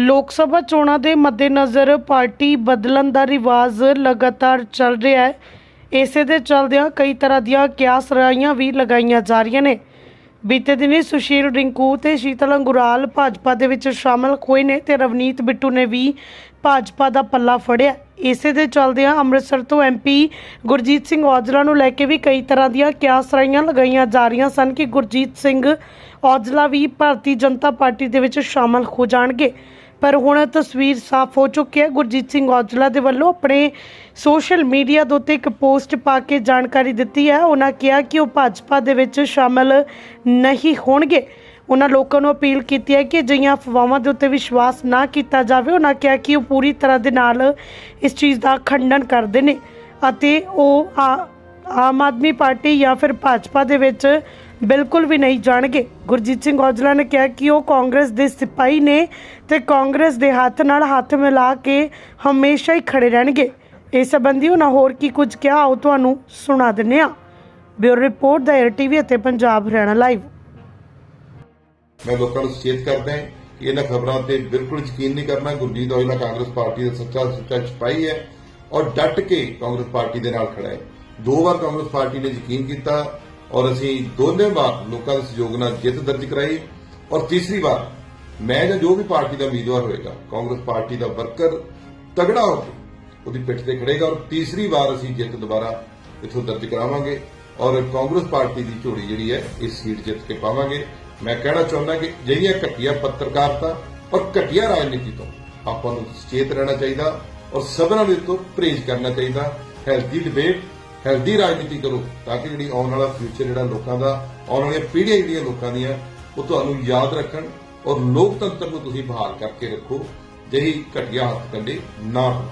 ਲੋਕ ਸਭਾ ਚੋਣਾਂ ਦੇ ਮੱਦੇਨਜ਼ਰ ਪਾਰਟੀ ਬਦਲਣ ਦਾ ਰਿਵਾਜ ਲਗਾਤਾਰ ਚੱਲ ਰਿਹਾ ਹੈ। ਇਸੇ ਦੇ ਚੱਲਦਿਆਂ ਕਈ ਤਰ੍ਹਾਂ ਦੀਆਂ ਕਿਆਸ ਰਾਈਆਂ ਵੀ ਲਗਾਈਆਂ ਜਾ ਰਹੀਆਂ ਨੇ। ਬੀਤੇ ਦਿਨੀ ਸੁਸ਼ੀਲ ਰਿੰਕੂ ਤੇ ਸ਼ੀਤਲ ਅੰਗੁਰਾਲ ਭਾਜਪਾ ਦੇ ਵਿੱਚ ਸ਼ਾਮਲ ਹੋਏ ਨੇ ਤੇ ਰਵਨੀਤ ਬਿੱਟੂ ਨੇ ਵੀ ਭਾਜਪਾ ਦਾ ਪੱਲਾ ਫੜਿਆ। ਇਸੇ ਦੇ ਚੱਲਦਿਆਂ ਅੰਮ੍ਰਿਤਸਰ ਤੋਂ ਐਮਪੀ ਗੁਰਜੀਤ ਸਿੰਘ ਔਜਲਾ ਨੂੰ ਲੈ ਕੇ ਵੀ ਕਈ ਤਰ੍ਹਾਂ ਦੀਆਂ ਕਿਆਸ ਰਾਈਆਂ ਲਗਾਈਆਂ ਜਾ ਰਹੀਆਂ ਸਨ ਕਿ ਗੁਰਜੀਤ ਸਿੰਘ ਔਜਲਾ ਵੀ ਭਾਰਤੀ ਜਨਤਾ ਪਾਰਟੀ ਦੇ ਵਿੱਚ ਸ਼ਾਮਲ ਹੋ ਜਾਣਗੇ। ਪਰ ਹੁਣ ਤਸਵੀਰ ਸਾਫ਼ ਹੋ ਚੁੱਕੀ ਹੈ। ਗੁਰਜੀਤ ਸਿੰਘ ਔਜਲਾ ਦੇ ਵੱਲੋਂ ਆਪਣੇ ਸੋਸ਼ਲ ਮੀਡੀਆ ਦੇ ਉੱਤੇ ਇੱਕ ਪੋਸਟ ਪਾ ਕੇ ਜਾਣਕਾਰੀ ਦਿੱਤੀ ਹੈ। ਉਹਨਾਂ ਕਿਹਾ ਕਿ ਉਹ ਭਾਜਪਾ ਦੇ ਵਿੱਚ ਸ਼ਾਮਲ ਨਹੀਂ ਹੋਣਗੇ। ਉਹਨਾਂ ਲੋਕਾਂ ਨੂੰ ਅਪੀਲ ਕੀਤੀ ਹੈ ਕਿ ਅਜਿਹੀਆਂ ਅਫਵਾਹਾਂ ਦੇ ਉੱਤੇ ਵਿਸ਼ਵਾਸ ਨਾ ਕੀਤਾ ਜਾਵੇ। ਉਹਨਾਂ ਕਿਹਾ ਕਿ ਉਹ ਪੂਰੀ ਤਰ੍ਹਾਂ ਦੇ ਨਾਲ ਇਸ ਚੀਜ਼ ਦਾ ਖੰਡਨ ਕਰਦੇ ਨੇ ਅਤੇ ਉਹ ਆ- ਆਮ ਆਦਮੀ ਪਾਰਟੀ ਜਾਂ ਫਿਰ ਭਾਜਪਾ ਦੇ ਵਿੱਚ ਬਿਲਕੁਲ ਵੀ ਨਹੀਂ ਜਾਣਗੇ। ਗੁਰਜੀਤ ਸਿੰਘ ਔਜਲਾ ਨੇ ਕਿਹਾ ਕਿ ਉਹ ਕਾਂਗਰਸ ਦੇ ਸਿਪਾਹੀ ਨੇ ਤੇ ਕਾਂਗਰਸ ਦੇ ਹੱਥ ਨਾਲ ਹੱਥ ਮਿਲਾ ਕੇ ਹਮੇਸ਼ਾ ਹੀ ਖੜੇ ਰਹਿਣਗੇ। ਇਸ ਸੰਬੰਧੀ ਉਹਨਾਂ ਹੋਰ ਕੀ ਕੁਝ ਕਿਹਾ ਆਓ ਤੁਹਾਨੂੰ ਸੁਣਾ ਦਿੰਨੇ ਆ ਬਿਊਰੋ ਰਿਪੋਰਟ ਦਾ ਏਅਰ ਅਤੇ ਪੰਜਾਬ ਹਰਿਆਣਾ ਲਾਈਵ। ਮੈਂ ਲੋਕਾਂ ਨੂੰ ਸੁਚੇਤ ਕਰਦਾ ਹਾਂ ਕਿ ਇਹਨਾਂ ਖਬਰਾਂ ਤੇ ਬਿਲਕੁਲ ਯਕੀਨ ਨਹੀਂ ਕਰਨਾ। ਗੁਰਜੀਤ ਔਜਲਾ ਕਾਂਗਰਸ ਪਾਰਟੀ ਦਾ ਸੱਚਾ ਸੁੱਚਾ ਸਿਪਾਹੀ ਹੈ ਔਰ ਡਟ ਕੇ ਕਾਂਗਰਸ ਪਾਰਟੀ ਦੇ ਨਾਲ ਖੜਾ ਹੈ। ਦੋ ਵਾਰ ਕਾਂਗਰਸ ਪਾਰਟੀ ਨੇ ਯਕੀਨ ਕੀਤਾ ਔਰ ਅਸੀਂ ਦੋਨੇ ਵਾਰ ਲੋਕਾਂ ਦੇ ਸਹਿਯੋਗ ਨਾਲ ਜਿੱਤ ਦਰਜ ਕਰਾਈ। ਔਰ ਤੀਸਰੀ ਵਾਰ ਮੈਂ ਜਾਂ ਜੋ ਵੀ ਪਾਰਟੀ ਦਾ ਉਮੀਦਵਾਰ ਹੋਏਗਾ, ਕਾਂਗਰਸ ਪਾਰਟੀ ਦਾ ਵਰਕਰ ਤਗੜਾ ਹੋ ਕੇ ਉਹਦੀ ਪਿੱਠ ਤੇ ਖੜੇਗਾ ਔਰ ਤੀਸਰੀ ਵਾਰ ਅਸੀਂ ਜਿੱਤ ਦੁਬਾਰਾ ਇਥੋਂ ਦਰਜ ਕਰਾਵਾਂਗੇ। ਔਰ ਕਾਂਗਰਸ ਪਾਰਟੀ ਦੀ ਝੋਲੀ ਜਿਹੜੀ ਹੈ, ਇਸ ਸੀਟ ਜਿੱਤ ਕੇ ਪਾਵਾਂਗੇ। ਮੈਂ ਕਹਿਣਾ ਚਾਹੁੰਦਾ ਕਿ ਜਿਹੜੀਆਂ ਘਟੀਆ ਪੱਤਰਕਾਰਤਾ ਔਰ ਘਟੀਆ ਰਾਜਨੀਤੀ ਤੋਂ ਆਪਾਂ ਨੂੰ ਸੁਚੇਤ ਰਹਿਣਾ ਚਾਹੀਦਾ ਔਰ ਸਭਨਾਂ ਦੇ ਤੋਂ ਪਰਹੇਜ਼ ਕਰਨਾ ਚਾਹੀਦਾ। ਹੈਲਦੀ ਡਿਬੇਟ ਹੈਲਦੀ ਰਾਜਨੀਤੀ ਕਰੋ ਤਾਂ ਕਿ ਜਿਹੜੀ ਆਉਣ ਵਾਲਾ ਫਿਊਚਰ ਜਿਹੜਾ ਲੋਕਾਂ ਦਾ, ਆਉਣ ਵਾਲੀਆਂ ਪੀੜ੍ਹੀਆਂ ਜਿਹੜੀਆਂ ਲੋਕਾਂ ਦੀਆਂ, ਉਹ ਤੁਹਾਨੂੰ ਯਾਦ ਰੱਖਣ ਔਰ ਲੋਕਤੰਤਰ ਨੂੰ ਤੁਸੀਂ ਬਹਾਲ ਕਰਕੇ ਰੱਖੋ। ਜਿਹੀ ਘਟੀਆ ਹੱਥ ਕੰਡੇ ਨਾ ਹੋਣ।